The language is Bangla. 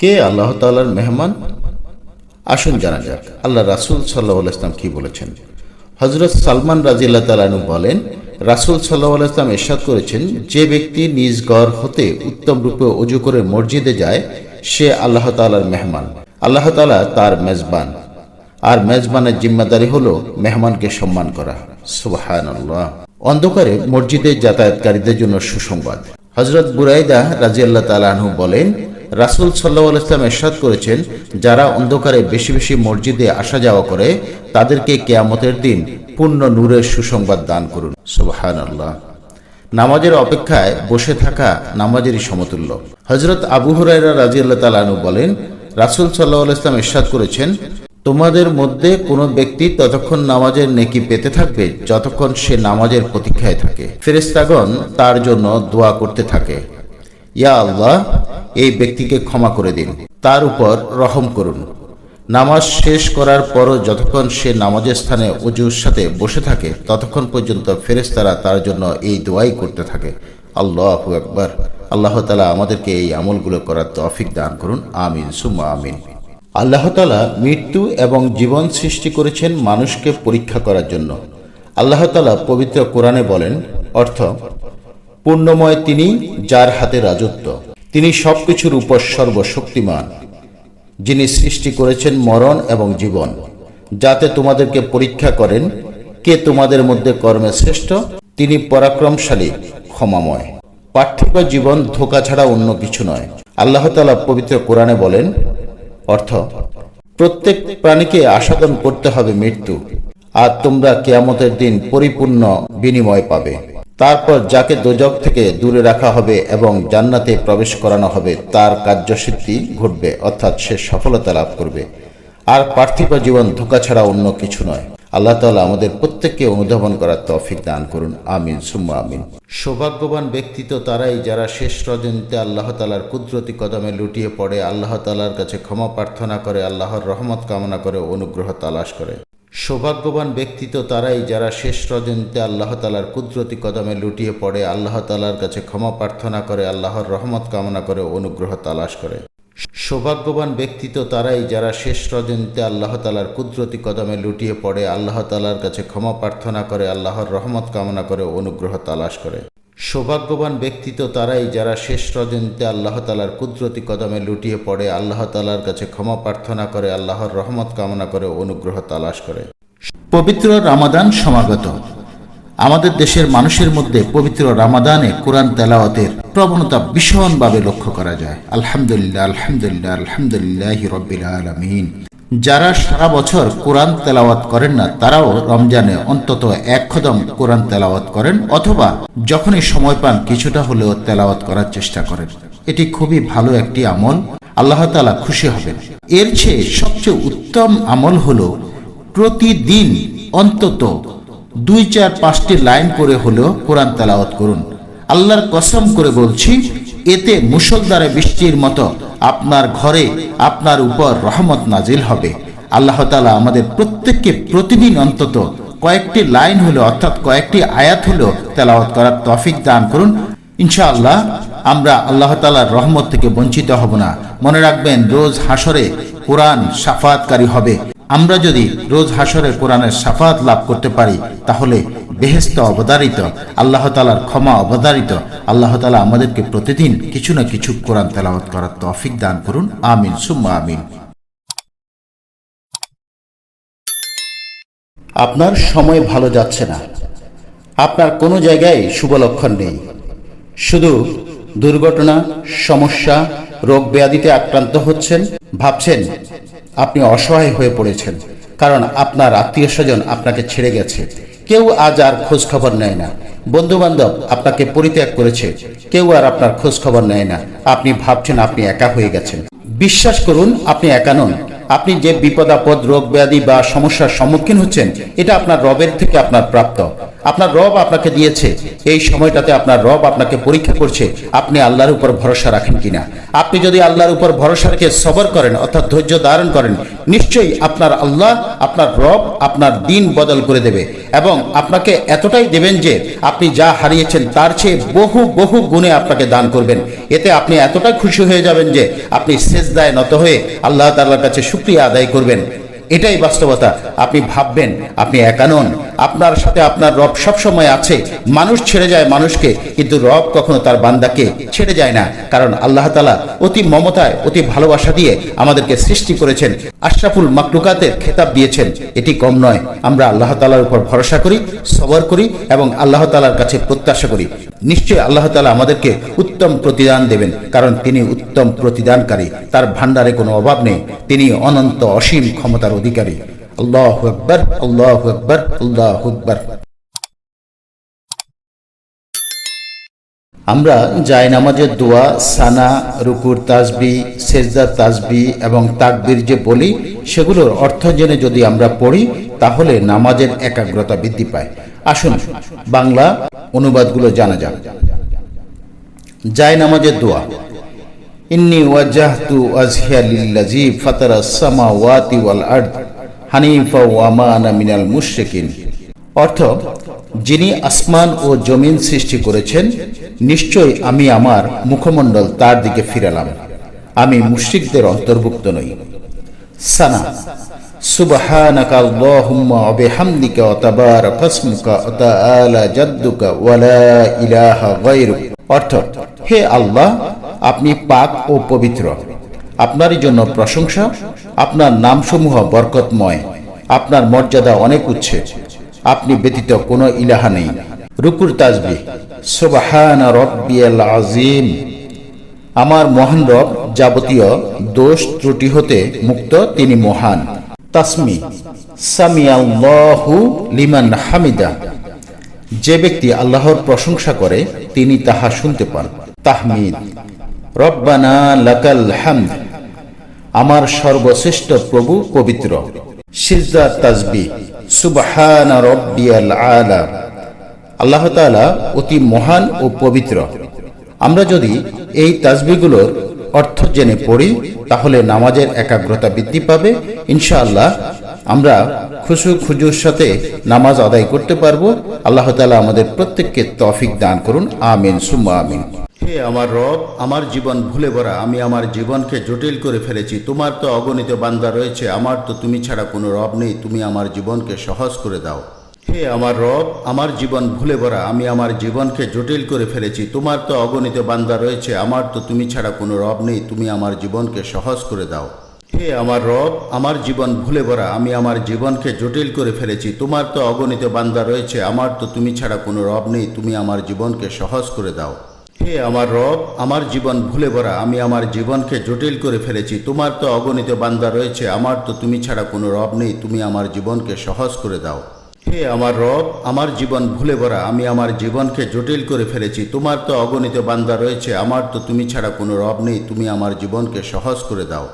কে আল্লাহ তাআলার মেহমান? আসুন জানা যাক, আল্লাহ রাসুল সাল্লাহ ইসলাম কি বলেছেন? হজরত সালমান রাজিল্লাহ তালানু বলেন, রাসুল সাল্লাহ ইসলাম এরশাদ করেছেন, যে ব্যক্তি নিজ ঘর হতে উত্তম রূপে অজু করে মসজিদে যায়, সে আল্লাহ তাআলার মেহমান। আল্লাহ তালা তার মেজবান। আর মেজবানের জিম্মাদারি হলো মেহমানকে সম্মান করা। সুবাহান অন্ধকারে মসজিদে যাতায়াতকারীদের জন্য সুসংবাদ। হজরত বুরাইদা রাজিয়াল্লাহ তালাহু বলেন রাসুল সাল্লাহ ইসলাম এরশাদ করেছেন, যারা অন্ধকারে বেশি বেশি মসজিদে আসা যাওয়া করে, তাদেরকে কেয়ামতের দিন পূর্ণ নূরের সুসংবাদ দান করুন। সুবাহান আল্লাহ নামাজের অপেক্ষায় বসে থাকা নামাজেরই সমতুল্য। হজরত আবু হুরাইরা রাজিয়াল্লাহ তালানু বলেন, রাসুল সাল্লাহ ইসলাম এরশাদ করেছেন, তোমাদের মধ্যে কোনো ব্যক্তি ততক্ষণ নামাজের নেকি পেতে থাকবে, যতক্ষণ সে নামাজের প্রতীক্ষায় থাকে। ফেরেস্তাগণ তার জন্য দোয়া করতে থাকে। ইয়া আল্লাহ, এই ব্যক্তিকে ক্ষমা করে দিন। তার উপর রহম করুন। নামাজ শেষ করার পরও যতক্ষণ সে নামাজের স্থানে অজুর সাথে বসে থাকে, ততক্ষণ পর্যন্ত ফেরেস্তারা তার জন্য এই দোয়াই করতে থাকে। আল্লাহ একবার আল্লাহ তালা আমাদেরকে এই আমলগুলো করার তফিক দান করুন। আমিন, সুম্মা আমিন। আল্লাহ তালা মৃত্যু এবং জীবন সৃষ্টি করেছেন মানুষকে পরীক্ষা করার জন্য। আল্লাহ তালা পবিত্র কোরআনে বলেন, অর্থ পূর্ণময় তিনি, যার হাতে রাজত্ব। তিনি সবকিছুর উপর সর্বশক্তিমান। যিনি সৃষ্টি করেছেন মরণ এবং জীবন। যাতে তোমাদেরকে পরীক্ষা করেন, কে তোমাদের মধ্যে কর্মে শ্রেষ্ঠ, তিনি পরাক্রমশালী, ক্ষমাময়। পার্থিব জীবন ধোকা ছাড়া অন্য কিছু নয়। আল্লাহ তালা পবিত্র কোরআনে বলেন, অর্থ, প্রত্যেক প্রাণীকে আস্বাদন করতে হবে মৃত্যু, আর তোমরা কেয়ামতের দিন পরিপূর্ণ বিনিময় পাবে। তারপর যাকে দোজক থেকে দূরে রাখা হবে এবং জান্নাতে প্রবেশ করানো হবে, তার কার্যসিদ্ধি ঘটবে, অর্থাৎ সে সফলতা লাভ করবে। আর পার্থিব জীবন ধোকা ছাড়া অন্য কিছু নয়। আল্লাহ তাআলা আমাদের প্রত্যেককে অনুধাবন করার তৌফিক দান করুন। আমিন, সুম্মা আমিন। সৌভাগ্যবান ব্যক্তি তো তারাই যারা শেষ রজনীতে আল্লাহ তালার কুদরতি কদমে লুটিয়ে পড়ে, আল্লাহ তালার কাছে ক্ষমা প্রার্থনা করে, আল্লাহর রহমত কামনা করে, অনুগ্রহ তালাশ করে। সৌভাগ্যবান ব্যক্তি তো তারাই যারা শেষ রজনীতে আল্লাহ তালার কুদরতি কদমে লুটিয়ে পড়ে, আল্লাহ তালার কাছে ক্ষমা প্রার্থনা করে, আল্লাহর রহমত কামনা করে অনুগ্রহ তালাশ করে। সৌভাগ্যবান ব্যক্তি তো তারাই যারা শেষ রজনীতে আল্লাহ তালার কুদরতি কদমে লুটিয়ে পড়ে, আল্লাহ তালার কাছে ক্ষমা প্রার্থনা করে, আল্লাহর রহমত কামনা করে অনুগ্রহ তালাশ করে। সৌভাগ্যবান ব্যক্তি তো তারাই যারা শেষ রজনীতে আল্লাহ তালার কুদরতি কদমে লুটিয়ে পড়ে, আল্লাহ তালার কাছে ক্ষমা প্রার্থনা করে, আল্লাহর রহমত কামনা করে অনুগ্রহ তালাশ করে। পবিত্র রামাদান সমাগত। আমাদের দেশের মানুষের মধ্যে পবিত্র রামাদানে কোরআন তেলাওয়াতের প্রবণতা ভীষণভাবে লক্ষ্য করা যায়। আলহামদুলিল্লাহ আলহামদুলিল্লাহ আলহামদুলিল্লাহ রব্বিল আলমিন। যারা সারা বছর কোরআন তেলাওয়াত করেন না, তারাও রমজানে অন্তত এক কদম কোরআন তেলাওয়াত করেন অথবা যখনই সময় পান কিছুটা হলেও তেলাওয়াত করার চেষ্টা করেন। এটি খুবই ভালো একটি আমল। আল্লাহ তালা খুশি হবেন। এর চেয়ে সবচেয়ে উত্তম আমল হলো প্রতিদিন অন্তত দুই চার পাঁচটি লাইন করে হলেও কোরআন তেলাওয়াত করুন। আল্লাহর কসম করে বলছি, এতে মুসলদারে বৃষ্টির মতো আপনার ঘরে আপনার উপর রহমত নাজিল হবে। আল্লাহ তালা আমাদের প্রত্যেককে প্রতিদিন অন্তত কয়েকটি লাইন হলো, অর্থাৎ কয়েকটি আয়াত হলো তেলাওয়াত করার তফিক দান করুন। ইনশাআল্লাহ আমরা আল্লাহ তালার রহমত থেকে বঞ্চিত হব না। মনে রাখবেন, রোজ হাসরে কোরআন সাফাতকারী হবে। আমরা যদি রোজ হাসরে কোরআনের সাফাত লাভ করতে পারি, তাহলে বেহেস্ত অবদারিত, আল্লাহ তালার ক্ষমা অবদারিত, আল্লাহ তালা আমাদেরকে প্রতিদিন কিছু না কিছু কোরআন তেলাওয়াত করার তৌফিক দান করুন। আমিন, সুম্মা আমিন। আপনার সময় ভালো যাচ্ছে না। আপনার কোনো জায়গায় শুভ লক্ষণ নেই। শুধু দুর্ঘটনা, সমস্যা, রোগ ব্যাধিতে আক্রান্ত হচ্ছেন, ভাবছেন আপনি অসহায় হয়ে পড়েছেন, কারণ আপনার আত্মীয় স্বজন আপনাকে ছেড়ে গেছে। কেউ আজ আর খোঁজ খবর নেয় না। বন্ধু বান্ধব আপনাকে পরিত্যাগ করেছে, কেউ আর আপনার খোঁজ খবর নেয় না। আপনি ভাবছেন আপনি একা হয়ে গেছেন। বিশ্বাস করুন, আপনি একা নন। আপনি যে বিপদাপদ রোগ ব্যাধি বা সমস্যার সম্মুখীন হচ্ছেন, এটা আপনার রবের থেকে আপনার প্রাপ্ত। আপনার রব আপনাকে দিয়েছে। এই সময়টাতে আপনার রব আপনাকে পরীক্ষা করছে, আপনি আল্লাহর উপর ভরসা রাখেন কিনা। আপনি যদি আল্লাহর উপর ভরসা রেখে সবর করেন, অর্থাৎ ধৈর্য ধারণ করেন, নিশ্চয়ই আপনার আল্লাহ, আপনার রব, আপনার দিন বদল করে দেবে। এবং আপনাকে এতটাই দেবেন যে, আপনি যা হারিয়েছেন, তার চেয়ে বহু বহু গুণে আপনাকে দান করবেন। এতে আপনি এতটাই খুশি হয়ে যাবেন যে, আপনি শেষদায় নত হয়ে আল্লাহ তাআলার কাছে শুক্রিয়া আদায় করবেন। এটাই বাস্তবতা। আপনি ভাববেন, আপনি একা নন। আপনার সাথে আপনার রব সবসময় আছে। মানুষ ছেড়ে যায় মানুষকে, কিন্তু রব কখনো তার বান্দাকে ছেড়ে যায় না। কারণ আল্লাহ তালা অতি মমতায়, অতি ভালোবাসা দিয়ে আমাদেরকে সৃষ্টি করেছেন। আশরাফুল মাকলুকাতের খেতাব দিয়েছেন। এটি কম নয়। আমরা আল্লাহ তালার উপর ভরসা করি, সবর করি এবং আল্লাহ তালার কাছে প্রত্যাশা করি। নিশ্চয়ই আল্লাহ তালা আমাদেরকে উত্তম প্রতিদান দেবেন, কারণ তিনি উত্তম প্রতিদানকারী। তার ভান্ডারে কোনো অভাব নেই। তিনি অনন্ত অসীম ক্ষমতার অধিকারী। আল্লাহ আকবর আল্লাহ আকবর আল্লাহ আকবর। আমরা জায় নামাজের দোয়া, সানা, রুকুর তাজবি সেজদার তাজবি এবং তাকবির যে বলি, সেগুলোর অর্থ জেনে যদি আমরা পড়ি, তাহলে নামাজের একাগ্রতা বৃদ্ধি পায়। আসুন, বাংলা অনুবাদগুলো জানা যাক। জায় নামাজের দোয়া। ইন্নি ওয়াজাহতু ওয়াজহিয়া লিল্লাজি ফাতারা সামাওয়াতি ওয়াল আরদ। হানিফা ওয়া মা মিনাল মুশরিকিন। অর্থ, যিনি আসমান ও জমিন সৃষ্টি করেছেন নিশ্চয় আমি আমার মুখমণ্ডল তার দিকে ফিরালাম। আমি মুশরিকদের অন্তর্ভুক্ত নই। সানা ওয়া তাবারাকা ইসমুকা ওয়া তাআলা জাদ্দুকা ওয়া ইলাহা গায়রুক। অর্থ, হে আল্লাহ, আপনি পাক ও পবিত্র। আপনারই জন্য প্রশংসা, আপনার নামসমূহ বরকতময়, আপনার মর্যাদা অনেক উচ্ছে আপনি ব্যতীত কোনো ইলাহা নেই। রুকুর তাজবি আজিম আমার মহান রব যাবতীয় দোষ ত্রুটি হতে মুক্ত, তিনি মহান। তাসমি লিমান হামিদা। যে ব্যক্তি আল্লাহর প্রশংসা করে, তিনি তাহা শুনতে পান। তাহমিদ, রব্বানা লাকাল হামদ। আমার সর্বশ্রেষ্ঠ প্রভু পবিত্র। সিজদা, তাজবি। সুবহান আলা। আল্লাহ অতি মহান ও পবিত্র। আমরা যদি এই তাজবিগুলোর অর্থ জেনে পড়ি, তাহলে নামাজের একাগ্রতা বৃদ্ধি পাবে। ইনশাআল্লাহ আমরা খুশু খুজুর সাথে নামাজ আদায় করতে পারব। আল্লাহ তালা আমাদের প্রত্যেককে তফিক দান করুন। আমিন, সুম্মা আমিন। হে আমার রব, আমার জীবন ভুলে ভরা, আমি আমার জীবনকে জটিল করে ফেলেছি। তোমার তো অগণিত বান্দা রয়েছে, আমার তো তুমি ছাড়া কোনো রব নেই, তুমি আমার জীবনকে সহজ করে দাও। হে আমার রব, আমার জীবন ভুলে ভরা, আমি আমার জীবনকে জটিল করে ফেলেছি। তোমার তো অগণিত বান্দা রয়েছে, আমার তো তুমি ছাড়া কোনো রব নেই, তুমি আমার জীবনকে সহজ করে দাও। হে আমার রব, আমার জীবন ভুলে ভরা, আমি আমার জীবনকে জটিল করে ফেলেছি। তোমার তো অগণিত বান্দা রয়েছে, আমার তো তুমি ছাড়া কোনো রব নেই, তুমি আমার জীবনকে সহজ করে দাও। হে আমার রব, আমার জীবন ভুলে ভরা, আমি আমার জীবনকে জটিল করে ফেলেছি। তোমার তো অগণিত বান্দা রয়েছে, আমার তো তুমি ছাড়া কোনো রব নেই, তুমি আমার জীবনকে সহজ করে দাও। হে আমার রব, আমার জীবন ভুলে ভরা, আমি আমার জীবনকে জটিল করে ফেলেছি। তোমার তো অগণিত বান্দা রয়েছে, আমার তো তুমি ছাড়া কোনো রব নেই, তুমি আমার জীবনকে সহজ করে দাও।